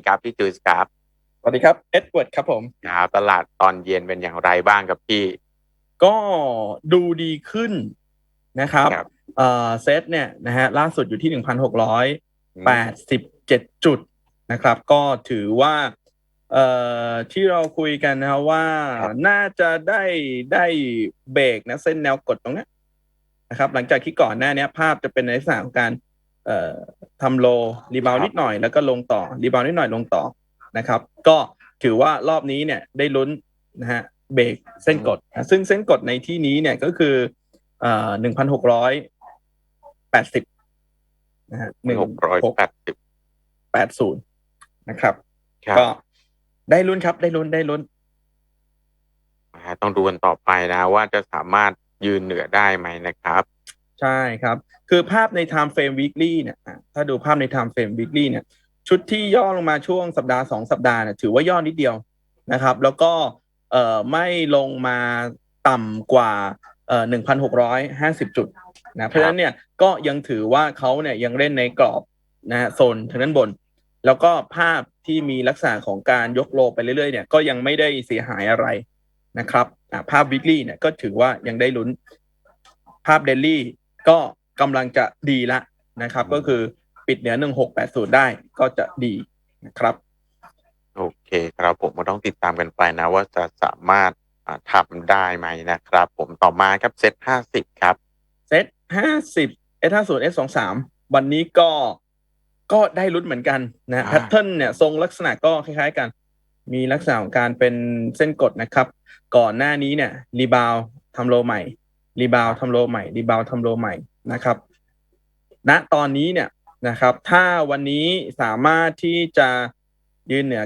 ดีครับพี่จูสครับสวัสดีครับเอ็ดเวิร์ดครับผมครับตลาดตอนเย็นเป็นอย่างไรบ้างครับพี่ ก็ดูดีขึ้นนะครับครับเอ่อเซตเนี่ยนะฮะล่าสุดอยู่ที่หนึ่งพันหกร้อยแปดสิบเจ็ดจุดนะครับ ก็ถือว่าเอ่อที่เราคุยกันนะครับว่าครับน่าจะได้ได้เบรกนะเส้นแนวกดตรงเนี้ยนะครับ หลังจากที่ก่อนหน้าเนี้ยภาพจะเป็นในลักษณะของการเอ่อ ทำโลรีบาวนิดหน่อยแล้วก็ลงต่อรีบาวนิดหน่อยลงต่อนะครับ ก็ถือว่ารอบนี้เนี่ยได้ลุ้นนะฮะเบรกเส้นกดนะซึ่งเส้นกดในที่นี้เนี่ยก็คือเอ่อหนึ่งพันหกร้อยแปดสิบนะฮะหนึ่งหกร้อยแปดสิบแปดศูนย์นะครับครับก็ได้ลุ้นครับได้ลุ้นได้ลุ้นอ่าต้องดูกันต่อไปนะว่าจะสามารถยืนเหนือได้ไหมนะครับ ใช่ครับ คือภาพใน time frame weekly เนี่ยถ้าดูภาพใน time frame weekly เนี่ย ชุดที่ย่อลงมาช่วงสัปดาห์สองสัปดาห์เนี่ยถือว่าย่อนิดเดียวนะครับ แล้วก็เอ่อไม่ลงมาต่ำกว่าเอ่อหนึ่งพันหกร้อยห้าสิบจุดนะเพราะฉะนั้นเนี่ยก็ยังถือว่าเขาเนี่ยยังเล่นในกรอบนะโซนทางด้านบน แล้วก็ภาพที่มีลักษณะของการยกโลไปเรื่อยๆเนี่ยก็ยังไม่ได้เสียหายอะไรนะครับภาพ weekly เนี่ยก็ถือว่ายังได้ลุ้นภาพเดลี่ ก็กำลังจะดีละนะครับ ก็คือปิดเหนือ 1680 ได้ก็จะดีนะครับ โอเคครับผมก็ต้องติดตามกันไปนะ ว่าจะสามารถอ่าทำได้ไหมนะครับ ผมต่อมาครับเซตห้าสิบครับเซต50 S50 S23 วันนี้ก็ก็ได้ลุ้นเหมือนกันนะอ่าแพทเทิร์นเนี่ยทรงลักษณะก็คล้ายๆกัน มีลักษณะของการเป็นเส้นกดนะครับ ก่อนหน้านี้เนี่ยรีบาวทำโลใหม่ รีบาวทำโลใหม่รีบาวทำโลใหม่นะครับณตอนนี้เนี่ยนะครับ ถ้าวันนี้สามารถที่จะยืนเหนือ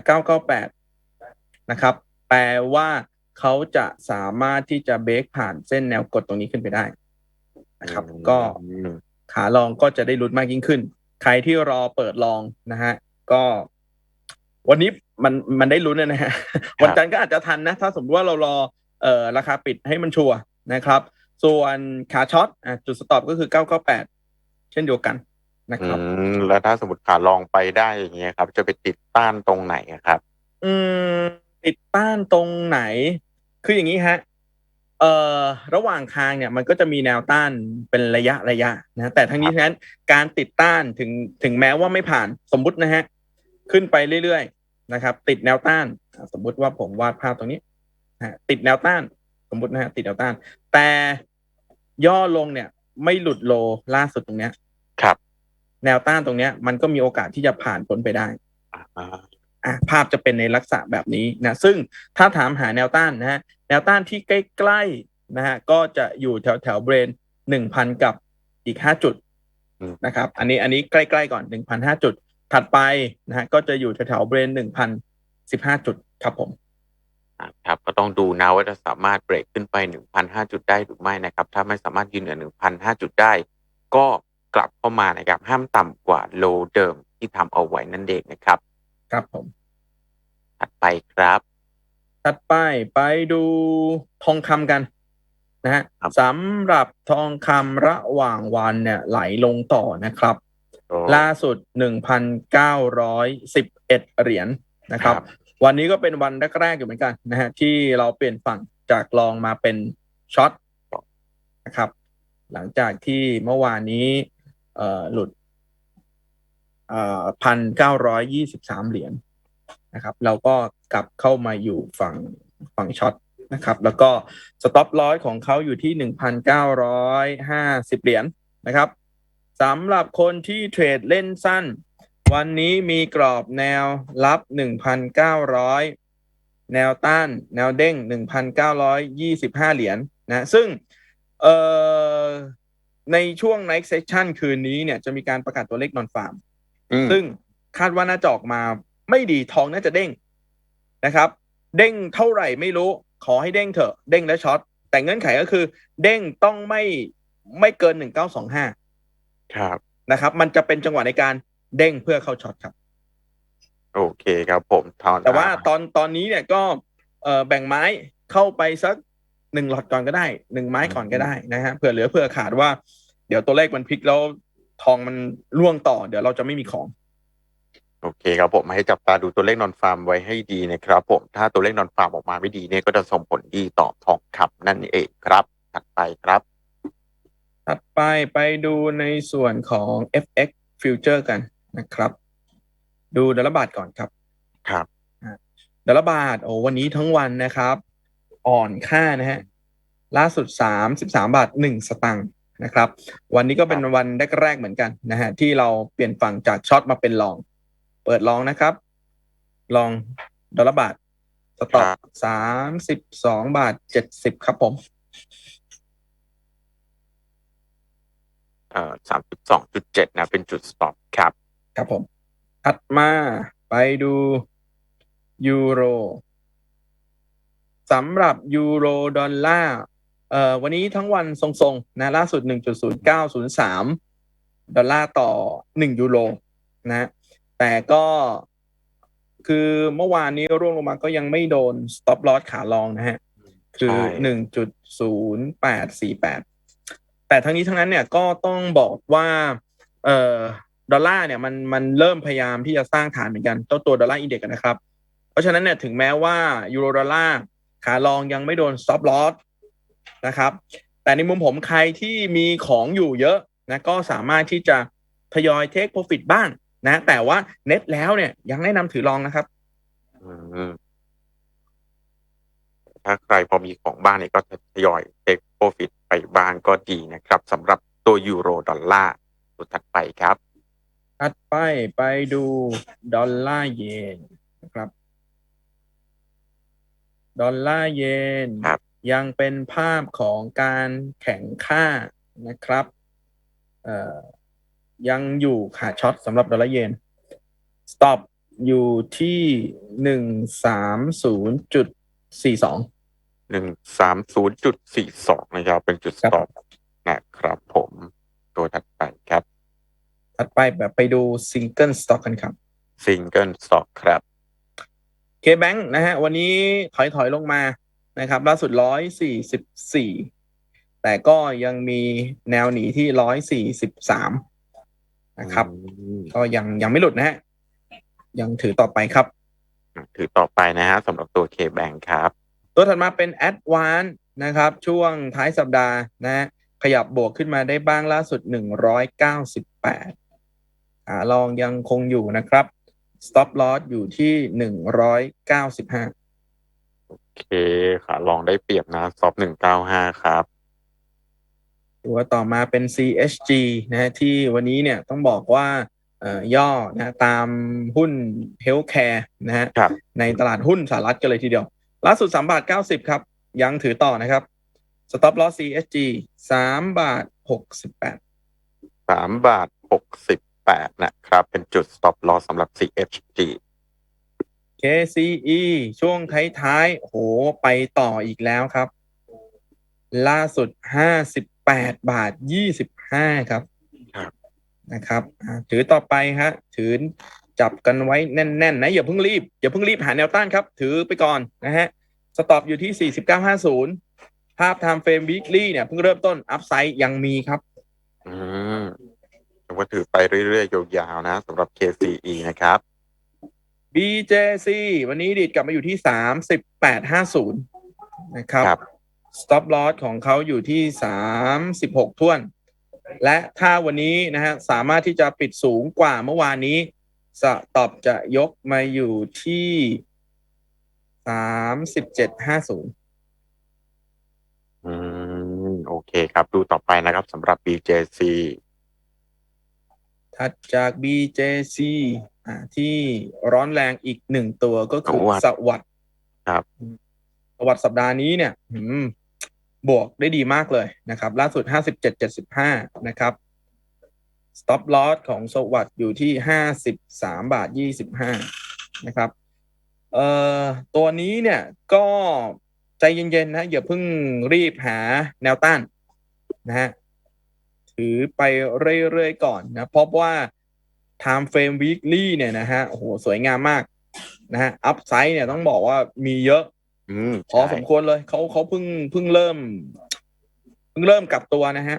998 นะครับ แปลว่าเขาจะสามารถที่จะเบรกผ่านเส้นแนวกดตรงนี้ขึ้นไปได้นะครับ ก็ขาลองก็จะได้ลุ้นมากยิ่งขึ้น ใครที่รอเปิดลองนะฮะก็ วันนี้มันมันได้ลุ้นนะฮะวันจันทร์ก็อาจจะทันนะ ถ้าสมมติว่าเรารอเอ่อราคาปิดให้มันชัวร์นะครับ ส่วนขาช็อตอะจุดสต็อปก็คือ 998 เช่นเดียวกันนะอืครับมแล้วถ้าสมมติขาลองไปได้อย่างเงี้ยครับ จะไปติดต้านตรงไหนอะครับ อืม ติดต้านตรงไหน คืออย่างนี้ฮะเอ่อระหว่างทางเนี่ยมันก็จะมีแนวต้านเป็นระยะระยะนะแต่ทั้งนี้ทั้งนั้นการติดต้านถึงถึงแม้ว่าไม่ผ่านสมมุตินะฮะขึ้นไปเรื่อยๆนะครับ ติดแนวต้านอะสมมุติว่าผมวาดภาพตรงนี้นะฮะติดแนวต้านส มมุตินะฮะติดแนวต้าน แต่ย่อลงเนี่ย ไม่หลุดโลล่าสุดตรงเนี้ย ครับ แนวต้านตรงเนี้ย มันก็มีโอกาสที่จะผ่านพ้นไปได้อ่าอะภาพจะเป็นในลักษณะแบบนี้นะซึ่งถ้าถามหาแนวต้านนะฮะแนวต้านที่ใกล้ๆนะฮะก็จะอยู่แถวแถวๆเบรนหนึ่งพันกับอีกห้าจุดอืมนะครับ อันนี้อันนี้ใกล้ๆก่อนหนึ่งพันห้าจุด ถัดไปนะฮะก็จะอยู่แถวแถวๆเบรนหนึ่งพันสิบห้าจุดครับผมอ่า ครับ ก็ต้องดูนะว่าจะสามารถเบรกขึ้นไปหนึ่งพันห้าจุดได้หรือไม่นะครับ ถ้าไม่สามารถยืนเหนือหนึ่งพันห้าจุดได้ ก็กลับเข้ามานะครับ ห้ามต่ำกว่าโลเดิมที่ทำเอาไว้นั่นเองนะครับ ครับผม ถัดไปครับ ถัดไปไปดูทองคำกันนะฮะครับสำหรับทองคำระหว่างวันเนี่ยไหลลงต่อนะครับ ล่าสุด 1,911 เหรียญนะครับครับ วันนี้ก็เป็นวันแรกๆอยู่เหมือนกันนะฮะที่เราเปลี่ยนฝั่งจากลองมาเป็นช็อตนะครับ หลังจากที่เมื่อวานนี้หลุดพันเก้าร้อยยี่สิบสามเหรียญนะครับ เราก็กลับเข้ามาอยู่ฝั่งฝั่งช็อตนะครับ แล้วก็สต็อปลอสของเขาอยู่ที่หนึ่งพันเก้าร้อยห้าสิบเหรียญนะครับสำหรับคนที่เทรดเล่นสั้น วันนี้มีกรอบแนวรับ 1,900 แนวต้าน แนวเด้ง 1,925 เหรียญนะซึ่งเอ่อในช่วง next session คืนนี้เนี่ยจะมีการประกาศตัวเลขนอนฟาร์มอืมซึ่งคาดว่าน่าจะออกมาไม่ดีทองน่าจะเด้งนะครับ เด้งเท่าไหร่ไม่รู้ขอให้เด้งเถอะ เด้งและช็อต แต่เงื่อนไขก็คือ เด้งต้องไม่ไม่เกิน1925ครับนะครับ มันจะเป็นจังหวะในการ เด้งเพื่อเข้าช็อตครับ โอเคครับผมตอนแต่ว่าตอนตอนนี้เนี่ยก็เอ่อแบ่งไม้เข้าไปสักหนึ่งหลอดก่อนก็ได้หนึ่งไม้ก่อนก็ได้นะฮะเผื่อเหลือเผื่อขาดว่า เดี๋ยวตัวเลขมันพลิกแล้วทองมันล่วงต่อ เดี๋ยวเราจะไม่มีของโอเคครับผมให้จับตาดูตัวเลขนอนฟาร์มไว้ให้ดีนะครับ ผมถ้าตัวเลขนอนฟาร์มออกมาไม่ดีเนี่ยก็จะส่งผลดีต่อทองคำนั่นเองครับถัดไปครับ ถัดไปไปดูในส่วนของ FX Future กัน นะครับ ดูดอลลาร์บาทก่อนครับครับดอลลาร์บาทโอ้วันนี้ทั้งวันนะครับ อ่อนค่านะฮะล่าสุด33บาท1สตังค์นะครับ วันนี้ก็เป็นวันแรกๆเหมือนกันนะฮะที่เราเปลี่ยนฝั่งจากช็อตมาเป็นลอง เปิดลองนะครับ ลองดอลลาร์บาทสต็อปสามสิบสองบาทเจ็ดสิบครับผมเอ่อสามสิบสองจุดเจ็ดนะ เป็นจุดสต็อปครับ ครับผม ถัดมาไปดูยูโรสำหรับยูโรดอลลาร์เอ่อวันนี้ทั้งวันทรงๆนะล่าสุด 1.0903 ดอลลาร์ต่อ 1 ยูโรนะแต่ก็คือเมื่อวานนี้ร่วงลงมาก็ยังไม่โดน stop loss ขาลองนะฮะ คือใช่หนึ่งจุดศูนย์แปดสี่แปดแต่ทั้งนี้ทั้งนั้นเนี่ยก็ต้องบอกว่าเอ่อ ดอลลาร์เนี่ยมันมันเริ่มพยายามที่จะสร้างฐานเหมือนกันตัวตัวดอลลาร์อินเด็กซ์นะครับ เพราะฉะนั้นเนี่ยถึงแม้ว่ายูโรดอลลาร์ขาลองยังไม่โดน stop loss นะครับ แต่ในมุมผมใครที่มีของอยู่เยอะนะก็สามารถที่จะทยอยเทค profit บ้างนะ แต่ว่าเน็ตแล้วเนี่ยยังแนะนำถือลองนะครับถ้าใครพอมีของบ้านเนี่ยก็ทยอยเทคโปรฟิตไปบ้างก็ดีนะครับสำหรับตัวยูโรดอลลาร์ตัวถัดไปครับ ถัดไปไปดูดอลลาร์เยนนะครับ ดอลลาร์เยนครับ ยังเป็นภาพของการแข่งค่านะครับเอ่อยังอยู่ขาช็อตสำหรับดอลลาร์เยน stop อยู่ที่หนึ่งสามศูนย์จุดสี่สอง หนึ่งสามศูนย์จุดสี่สองนะครับ เป็นจุดสครับ ต็อปนะครับผม ตัวถัดไปครับ ถัดไปแบบไปดูซิงเกิลสต็อกกันครับซิงเกิลสต็อกครับ K-Bank นะฮะวันนี้ถอยถอยลงมานะครับ ล่าสุดร้อยสี่สิบสี่แต่ก็ยังมีแนวหนีที่ร้อยสี่สิบสามนะครับอืมก็ยังยังไม่หลุดนะฮะยังถือต่อไปครับ ถือต่อไปนะฮะสำหรับตัว K-Bank ครับ ตัวถัดมาเป็น a d v a n c e นะครับ ช่วงท้ายสัปดาห์นะฮะขยับบวกขึ้นมาได้บ้างล่าสุด198 ขาลองยังคงอยู่นะครับ stop loss อยู่ที่ 195 โอเคค่ะลองได้เปรียบนะซอฟหนึ่งเก้าห้าครับ ตัวต่อมาเป็น CHG นะฮะที่วันนี้เนี่ยต้องบอกว่าเอ่อย่อนะตามหุ้น Healthcare นะฮะครับในตลาดหุ้นสหรัฐกันเลยทีเดียว ล่าสุด3บาท90 ครับ ยังถือต่อนะครับ Stop Loss CHG 3บาท68สามบาทห กสิบแปดนะครับ เป็นจุด stop loss สำหรับ CHG KCE ช่วงท้ายๆโอ้โหไปต่ออีกแล้วครับ ล่าสุด 58 บาท 25 ครับครับนะครับอ่าถือต่อไปฮะ ถือจับกันไว้แน่นๆนะอย่าเพิ่งรีบ อย่าเพิ่งรีบหาแนวต้านครับ ถือไปก่อนนะฮะสต็อปอยู่ที่ 49.50 ภาพ Time Frame Weekly เนี่ยเพิ่งเริ่มต้นอัพไซด์ยังมีครับ อืม เรียกว่าถือไปเรื่อยๆยาวๆนะสำหรับ KCE นะครับ BJC วันนี้ดีดกลับมาอยู่ที่38.50นะครับครับ stop loss ของเขาอยู่ที่36ท่วน และถ้าวันนี้นะฮะสามารถที่จะปิดสูงกว่าเมื่อวานนี้สตอบจะยกมาอยู่ที่37.50อืม โอเคครับ ดูต่อไปนะครับสำหรับ BJC ถัดจาก BJC อ่าที่ร้อนแรงอีกหนึ่งตัวก็คือสวัสดิ์สวัสด์ครับสวัสด์สัปดาห์นี้เนี่ยอืมบวกได้ดีมากเลยนะครับ ล่าสุด 57.75 นะครับ stop loss ของสวัสด์อยู่ที่ 53 บาท 25 นะครับเอ่อตัวนี้เนี่ยก็ใจเย็นๆนะอย่าเพิ่งรีบหาแนวต้านนะฮะ ถือไปเรื่อยๆก่อนนะเพราะว่า time frame weekly เนี่ยนะฮะโอ้โหสวยงามมากนะฮะ upside เนี่ยต้องบอกว่ามีเยอะอืมพอใช่สมควรเลยเขาเขาเพิ่งเพิ่งเริ่ม เพิ่งเริ่มกลับตัวนะฮะ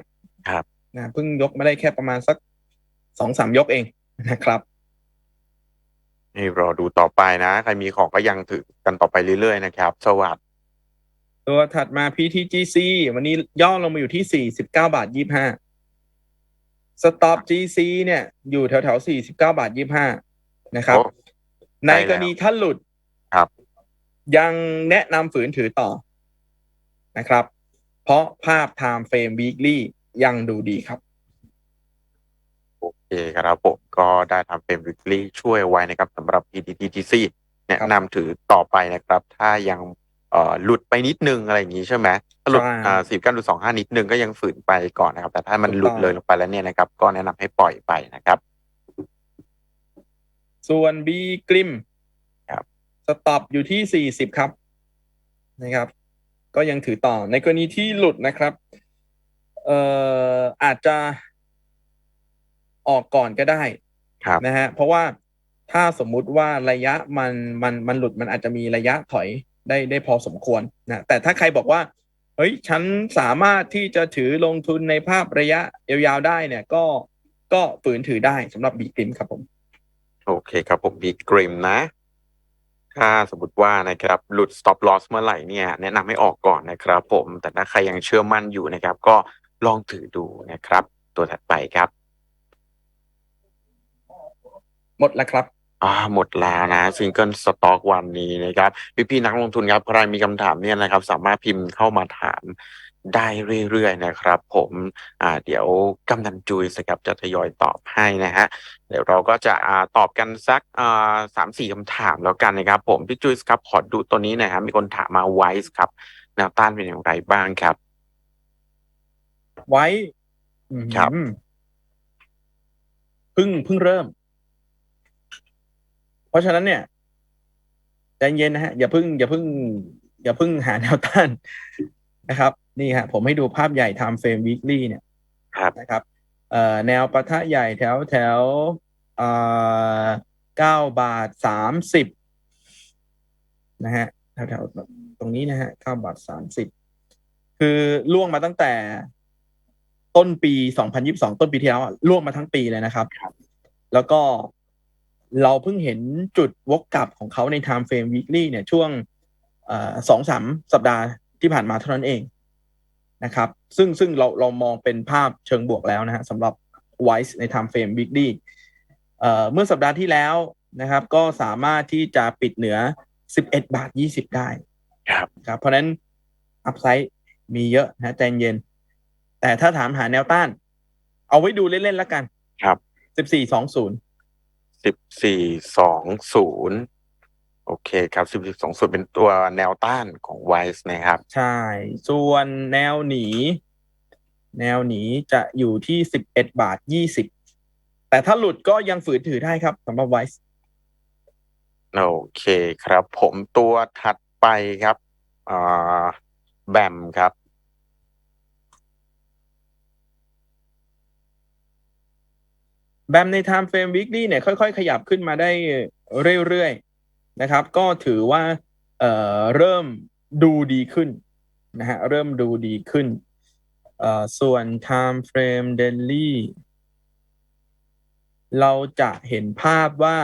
ครับนะเพิ่งยกมาได้แค่ประมาณสักสองสามยกเองนะครับนี่รอดูต่อไปนะ ใครมีของก็ยังถือกันต่อไปเรื่อยๆนะครับ สวัสดีตัวถัดมา PTGC วันนี้ย่อลงมาอยู่ที่49บาท 25 Stop GC เนี่ย อยู่แถวแถวๆ49บาท25นะครับโอ้ในใกล้แล้วกรณีถ้าหลุดครับ ยังแนะนำฝืนถือต่อนะครับ เพราะภาพ Time Frame Weekly ยังดูดีครับ โอเคครับผมก็ได้ทำเป็นวิกฤตช่วยไว้นะครับสำหรับ PTTGC แนะนำถือต่อไปนะครับ ถ้ายังเอ่อ หลุดไปนิดนึงอะไรอย่างนี้ใช่ไหมถ้าหลุดใช่อ่าสิบเก้าหลุดสองห้านิดนึงก็ยังฝืนไปก่อนนะครับ แต่ถ้ามันถูกหลุดต้องเลยลงไปแล้วเนี่ยนะครับ ก็แนะนำให้ปล่อยไปนะครับ ส่วน B กริมครับสต็อปอยู่ที่40ครับนะครับ ก็ยังถือต่อในกรณีที่หลุดนะครับ เอ่ออาจจะออกก่อนก็ได้ครับนะฮะเพราะว่าถ้าสมมุติว่าระยะมันมันมันหลุดมันอาจจะมีระยะถอย ได้ได้พอสมควรนะแต่ถ้าใครบอกว่าเฮ้ยฉันสามารถที่จะถือลงทุนในภาพระยะยาวๆได้เนี่ยก็ก็ฝืนถือได้สำหรับบีกริมครับผม โอเคครับผมบีกริมนะ ถ้าสมมติว่านะครับหลุด stop loss เมื่อไหร่เนี่ย แนะนำให้ออกก่อนนะครับผม แต่ถ้าใครยังเชื่อมั่นอยู่นะครับ ก็ลองถือดูนะครับ ตัวถัดไปครับ หมดแล้วครับ อ่าหมดแล้วนะ ซิงเกิลสต็อกวันนี้นะครับพี่พี่ ๆ นักลงทุนครับ ใครมีคำถามเนี่ยนะครับ สามารถพิมพ์เข้ามาถามได้เรื่อย ๆ นะครับผม อ่า เดี๋ยวกำนันจุยสครับจะทยอยตอบให้นะฮะ เดี๋ยวเราก็จะ อ่า ตอบกันสัก อ่าสามสี่คำถามแล้วกันนะครับผม พี่จุยครับ ขอดูตัวนี้หนะฮะมีคนถามมาไวส์ครับแนวต้านเป็นอย่างไรบ้างครับ ไว้ครับอืมเพิ่งเพิ่งเริ่มเพ ราะฉะนั้นเนี่ยใจเย็นนะฮะอย่าเพิ่งอย่าเพิ่ง อย่าเพิ่งหาแนวต้านนะครับ นี่ฮะผมให้ดูภาพใหญ่ Time Frame Weekly เนี่ยครับนะครับเอ่อแนวปะทะใหญ่แถวแถวเอ่อเก้าบาทสามสิบนะฮะแถวแถวตรงนี้นะฮะเก้าบาทสามสิบคือล่วงมาตั้งแต่ต้นปีสองพันยิบสองต้นปีที่แล้วอะล่วงมาทั้งปีเลยนะครับครับแล้วก็ เราเพิ่งเห็นจุดวกกลับของเขาใน Time Frame Weekly เนี่ยช่วงสองสามสัปดาห์ที่ผ่านมาเท่านั้นเองนะครับ ซึ่งซึ่งเราเรามองเป็นภาพเชิงบวกแล้วนะฮะสำหรับ Wise ใน Time Frame Weekly เอ่อเมื่อสัปดาห์ที่แล้วนะครับ ก็สามารถที่จะปิดเหนือ 11 บาท 20 ได้ครับครับ เพราะฉะนั้นอัพไซด์มีเยอะนะใจเย็น แต่ถ้าถามหาแนวต้าน เอาไว้ดูเล่นๆแล้วกัน ครับ 1420 สิบสี่สองศูนย์โอเคครับสิบสองศูนย์เป็นตัวแนวต้านของไวส์นะครับ ใช่ ส่วนแนวหนี แนวหนีจะอยู่ที่11บาท20แต่ถ้าหลุดก็ยังฝืนถือได้ครับสำหรับ Wise โอเคครับ ผมตัวถัดไปครับอ่าแบมครับ แบมใน Time Frame Weekly เนี่ยค่อยๆ ขยับขึ้นมาได้เรื่อยๆนะครับ ก็ถือว่าเอ่อเริ่มดูดีขึ้นนะฮะเริ่มดูดีขึ้นเอ่อส่วน Time Frame Daily เราจะเห็นภาพว่า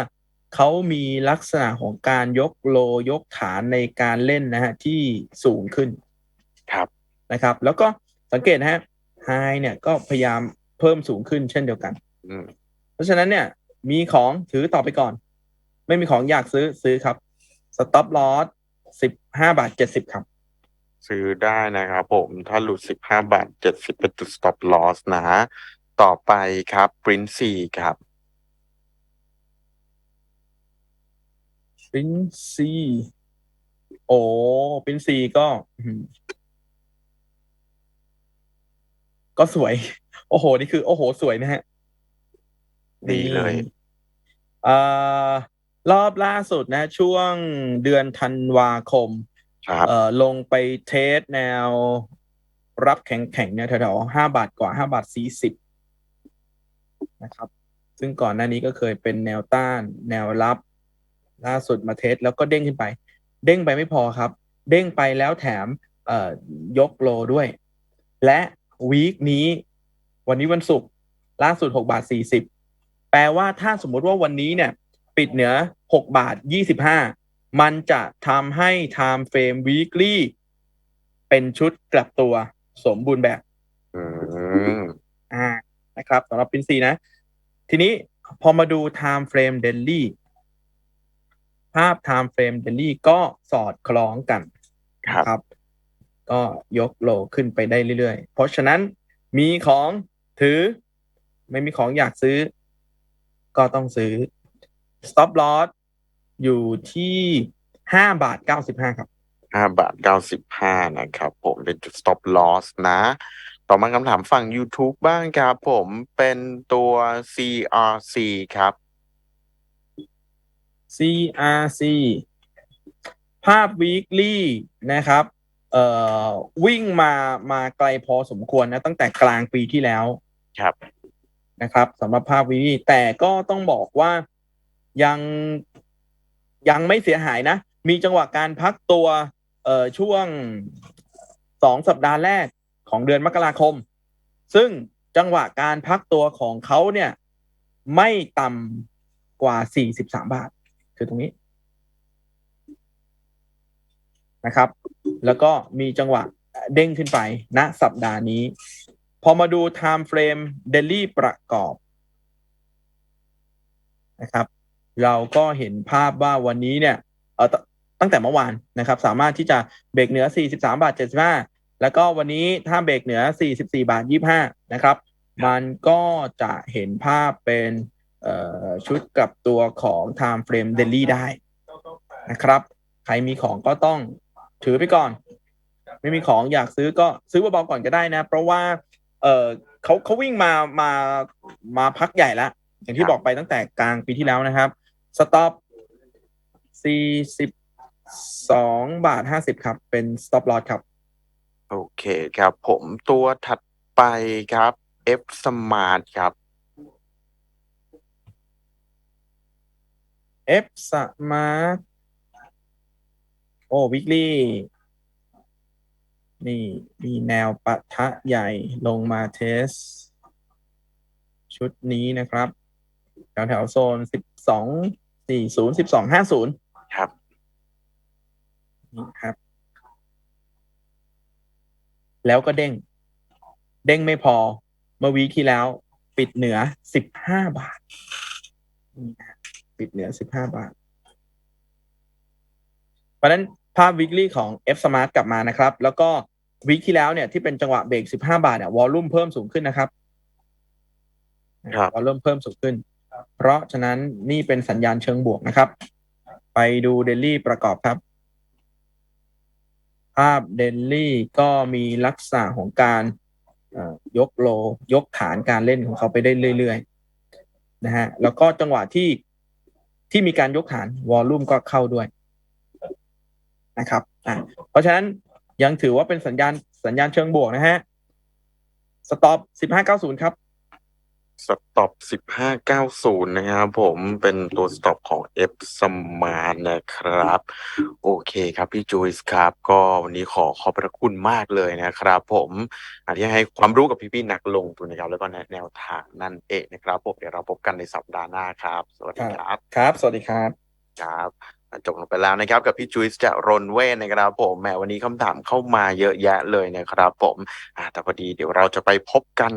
เขามีลักษณะของการยกโลยกฐานในการเล่นนะฮะที่สูงขึ้นครับนะครับ แล้วก็สังเกตนะฮะไฮเนี่ยก็พยายามเพิ่มสูงขึ้นเช่นเดียวกันอืมเพ ราะฉะนั้นเนี่ย มีของถือต่อไปก่อน ไม่มีของอยากซื้อซื้อครับ stop loss สิบห้าบาทเจ็ดสิบครับ ซื้อได้นะครับผมถ้าหลุดสิบห้าบาทเจ็ดสิบเป็นจุด stop loss นะต่อไปครับ Print C ครับปรินซีโอ้ปรินซีก็อื้อหือก็สวย โอ้โห นี่คือ โอ้โห สวยนะฮะ ดีเลยเอ่อรอบล่าสุดนะ ช่วงเดือนธันวาคมครับเอ่อลงไปเทสแนวรับแข็งๆเนี่ยแถวๆห้าบาทกว่าห้าบาทสี่สิบนะครับ ซึ่งก่อนหน้านี้ก็เคยเป็นแนวต้าน แนวรับ ล่าสุดมาเทสแล้วก็เด้งขึ้นไป เด้งไปไม่พอครับ เด้งไปแล้วแถมเอ่อยกโลด้วย และวีคนี้ วันนี้วันศุกร์ล่าสุดหกบาทสี่สิบ แปลว่าถ้าสมมุติว่าวันนี้เนี่ย ปิดเหนือ 6 บาท 25 มันจะทำให้ time frame weekly เป็นชุดกลับตัวสมบูรณ์แบบอืมอ่านะครับสำหรับปินซีนะ ทีนี้พอมาดู time frame daily ภาพ time frame daily ก็สอดคล้องกันครับครับก็ยกโลขึ้นไปได้เรื่อยๆ เพราะฉะนั้นมีของถือ ไม่มีของอยากซื้อ ก็ต้องซื้อ stop loss อยู่ที่ห้าบาทเก้าสิบห้าครับห้าบาทเก้าสิบห้านะครับ ผมเป็นจุด stop loss นะ ต่อมาคำถามฝั่ง YouTube บ้างครับ ผมเป็นตัว CRC ครับ CRC ภาพ weekly นะครับเอ่อวิ่งมามาไกลพอสมควรนะ ตั้งแต่กลางปีที่แล้ว ครับ นะครับสำหรับภาพ weekly แต่ก็ต้องบอกว่ายังยังไม่เสียหายนะ มีจังหวะการพักตัวเอ่อช่วงสองสัปดาห์แรกของเดือนมกราคม ซึ่งจังหวะการพักตัวของเขาเนี่ย ไม่ต่ำกว่า 43 บาท คือตรงนี้นะครับ แล้วก็มีจังหวะเด้งขึ้นไปณสัปดาห์นี้ พอมาดู time frame daily ประกอบนะครับ เราก็เห็นภาพว่าวันนี้เนี่ยเออตั้งแต่เมื่อวานนะครับ สามารถที่จะเบรกเหนือ 43 บาท 75 แล้วก็วันนี้ถ้าเบรกเหนือ 44 บาท 25 นะครับ มันก็จะเห็นภาพเป็นชุดกับตัวของ time frame daily ได้นะครับ ใครมีของก็ต้องถือไปก่อน ไม่มีของอยากซื้อก็ซื้อเบาๆก่อนก็ได้นะ เพราะว่า เออเขาเขาวิ่งมามามาพักใหญ่แล้วอย่างที่ครับบอกไปตั้งแต่กลางปีที่แล้วนะครับสต็อปสี่สิบสองบาทห้าสิบครับ เป็นสต็อปลอ s ครับ โอเคครับ ผมตัวถัดไปครับ F Smart ครับ F Smart โอ้วิกลี่ นี่มีแนวปะทะใหญ่ลงมาเทส ชุดนี้นะครับ แถวแถวๆโซนสิบสองสี่ศูนย์สิบสองห้าศูนย์ครับนี่ครับ แล้วก็เด้ง เด้งไม่พอ เมื่อวีคที่แล้ว ปิดเหนือสิบห้าบาทนี่นะปิดเหนือสิบห้าบาท เพราะฉะนั้นภาพวิกฤตของ F Smart กลับมานะครับ แล้วก็ วีคที่แล้วเนี่ยที่เป็นจังหวะเบรก15บาทเนี่ยวอลลุ่มเพิ่มสูงขึ้นนะครับครับวอลลุ่มเพิ่มสูงขึ้น เพราะฉะนั้นนี่เป็นสัญญาณเชิงบวกนะครับ ไปดูเดลี่ประกอบครับ ภาพเดลี่ก็มีลักษณะของการเอ่อยกโล ยกฐานการเล่นของเขาไปได้เรื่อยๆนะฮะแล้วก็จังหวะที่ที่มีการยกฐานวอลลุ่มก็เข้าด้วยนะครับอะเพราะฉะนั้น ยังถือว่าเป็นสัญญาณสัญญาณเชิงบวกนะฮะสต็อป1590ครับสต็อปสิบห้าเก้าศูนย์นะครับผมเป็นตัวสต็อปของ F Smart นะครับ โอเคครับพี่จูสครับ ก็วันนี้ขอขอบพระคุณมากเลยนะครับ ผมอาที่ให้ความรู้กับพี่ๆนักลงทุนนะครับ แล้วก็แนะแนวทางนั่นเองนะครับผมเดี๋ยวเราพบกันในสัปดาห์หน้าครับ สวัสดีครับ ครับ สวัสดีครับครับ จบลงไปแล้วนะครับ กับพี่จุ้ยจะรนเว้นนะครับผมแหมวันนี้คำถามเข้ามาเยอะแยะเลยนะครับผมแต่พอดีเดี๋ยวเราจะไปพบกัน